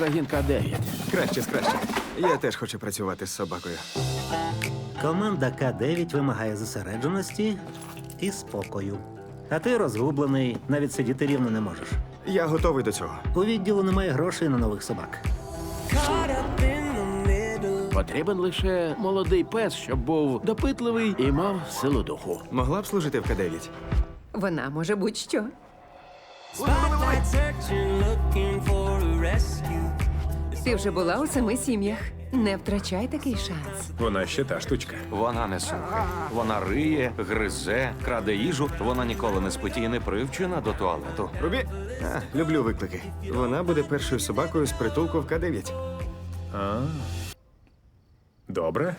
загін К-9. Краще, краще. Я теж хочу працювати з собакою. Команда К9 вимагає зосередженості і спокою. А ти розгублений, навіть сидіти рівно не можеш. Я готовий до цього. У відділу немає грошей на нових собак. Потрібен лише молодий пес, щоб був допитливий і мав силу духу. Могла б служити в К9? Вона може будь-що. Spotlight searching, looking for. Ти вже була у семи сім'ях. Не втрачай такий шанс. Вона ще та штучка. Вона не слухає. Вона риє, гризе, краде їжу. Вона ніколи не спить і не привчена до туалету. Рубі? А, люблю виклики. Вона буде першою собакою з притулку в К9. А. Добре.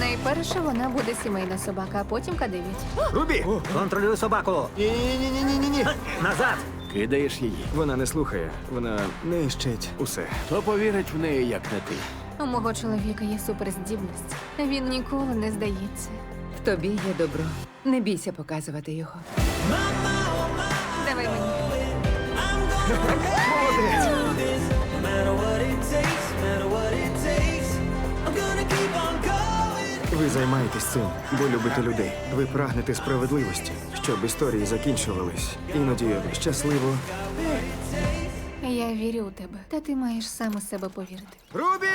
Найперше вона буде сімейна собака, а потім К9. Рубі! Контролюй собаку! Ні-ні-ні-ні-ні-ні! Назад! Кидаєш її. Вона не слухає, вона нищить усе. То повірить в неї, як не ти. У мого чоловіка є суперздібність. Він ніколи не здається. В тобі є добро. Не бійся показувати його. Давай мені. No Ви займаєтесь цим, бо любите людей. Ви прагнете справедливості, щоб історії закінчувались. Іноді щасливо. Я вірю у тебе, та ти маєш саме себе повірити. Рубі!